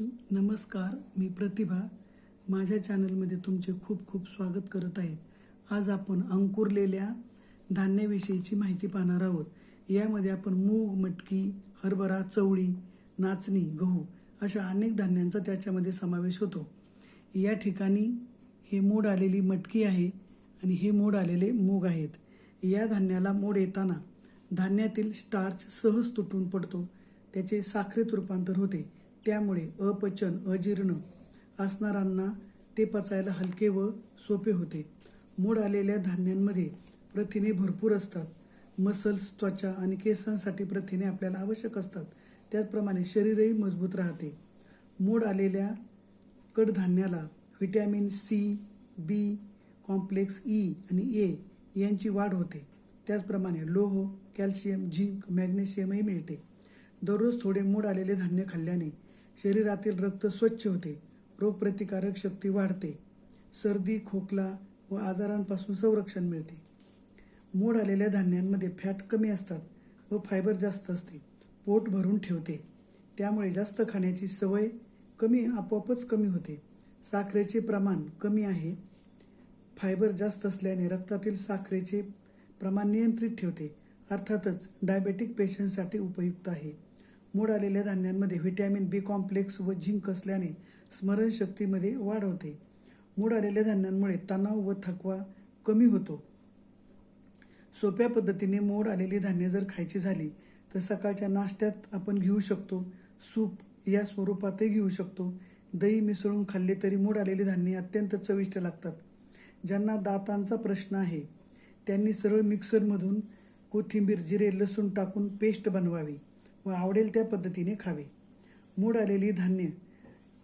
नमस्कार मी प्रतिभा. माझ्या चॅनलमध्ये तुमचे खूप खूप स्वागत करत आहे. आज आपण अंकुरलेल्या धान्याविषयीची माहिती पाहणार आहोत. यामध्ये आपण मूग मटकी हरभरा चवळी नाचणी गहू अशा अनेक धान्यांचा त्याच्यामध्ये समावेश होतो. या ठिकाणी हे मोड आलेली मटकी आहे आणि हे मोड आलेले मूग आहेत. या धान्याला मोड येताना धान्यातील स्टार्च सहज तुटून पडतो. त्याचे साखरेत रूपांतर होते. त्यामुळे अपचन अजीर्ण असणाऱ्यांना ते पचायला हलके व सोपे होते. मोड आलेल्या धान्यांमध्ये प्रथिने भरपूर असतात. मसल्स त्वचा आणि केसांसाठी प्रथिने आपल्याला आवश्यक असतात. त्याचप्रमाणे शरीरही मजबूत राहते. मोड आलेल्या कडधान्याला vitamin C B complex E आणि ए यांची वाढ होते. त्याचप्रमाणे लोह कॅल्शियम झिंक मॅग्नेशियमही मिळते. दररोज थोडे मोड आलेले धान्य खाल्ल्याने शरीरातील रक्त स्वच्छ होते. रोगप्रतिकारक शक्ती वाढते. सर्दी खोकला व आजारांपासून संरक्षण मिळते. मोड आलेल्या धान्यांमध्ये फॅट कमी असतात व फायबर जास्त असते. पोट भरून ठेवते. त्यामुळे जास्त खाण्याची सवय कमी आपोआपच कमी होते. साखरेचे प्रमाण कमी आहे. फायबर जास्त असल्याने रक्तातील साखरेचे प्रमाण नियंत्रित ठेवते. अर्थातच डायबेटिक पेशंटसाठी उपयुक्त आहे. मूड आलेल्या धान्यांमध्ये व्हिटॅमिन बी कॉम्प्लेक्स व झिंक असल्याने स्मरणशक्तीमध्ये वाढ होते. मूड आलेल्या धान्यांमुळे तणाव व थकवा कमी होतो. सोप्या पद्धतीने मोड आलेली धान्य जर खायची झाली तर सकाळच्या नाश्त्यात आपण घेऊ शकतो. सूप या स्वरूपातही घेऊ शकतो. दही मिसळून खाल्ले तरी मोड आलेली धान्य अत्यंत चविष्ट लागतात. ज्यांना दातांचा प्रश्न आहे त्यांनी सरळ मिक्सरमधून कोथिंबीर जिरे लसूण टाकून पेस्ट बनवावी. व आवडेल त्या पद्धतीने खावे. मूड आलेली धान्य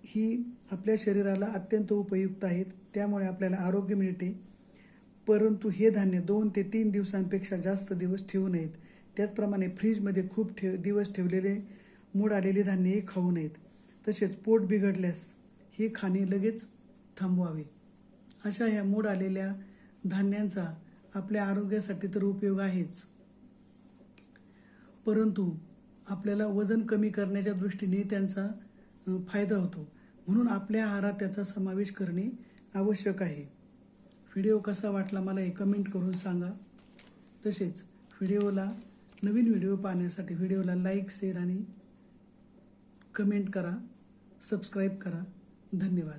ही आपल्या शरीराला अत्यंत उपयुक्त आहेत. त्यामुळे आपल्याला आरोग्य मिळते. परंतु हे धान्य दोन ते तीन दिवसांपेक्षा जास्त दिवस ठेवू नयेत. त्याचप्रमाणे फ्रीजमध्ये खूप ठेव दिवस ठेवलेले मूड आलेली धान्यही खाऊ नयेत. तसेच पोट बिघडल्यास हे खाणे लगेच थांबवावे. अशा ह्या मूड आलेल्या धान्यांचा आपल्या आरोग्यासाठी तर उपयोग आहेच. परंतु आपल्याला वजन कमी करण्याच्या दृष्टीने त्यांचा फायदा होतो. म्हणून आपल्या आहारात त्याचा समावेश करणे आवश्यक आहे. व्हिडिओ कसा वाटला मला हे कमेंट करून सांगा. तसेच व्हिडिओला नवीन व्हिडिओ पाहण्यासाठी व्हिडिओला लाईक शेअर आणि कमेंट करा. सबस्क्राईब करा. धन्यवाद.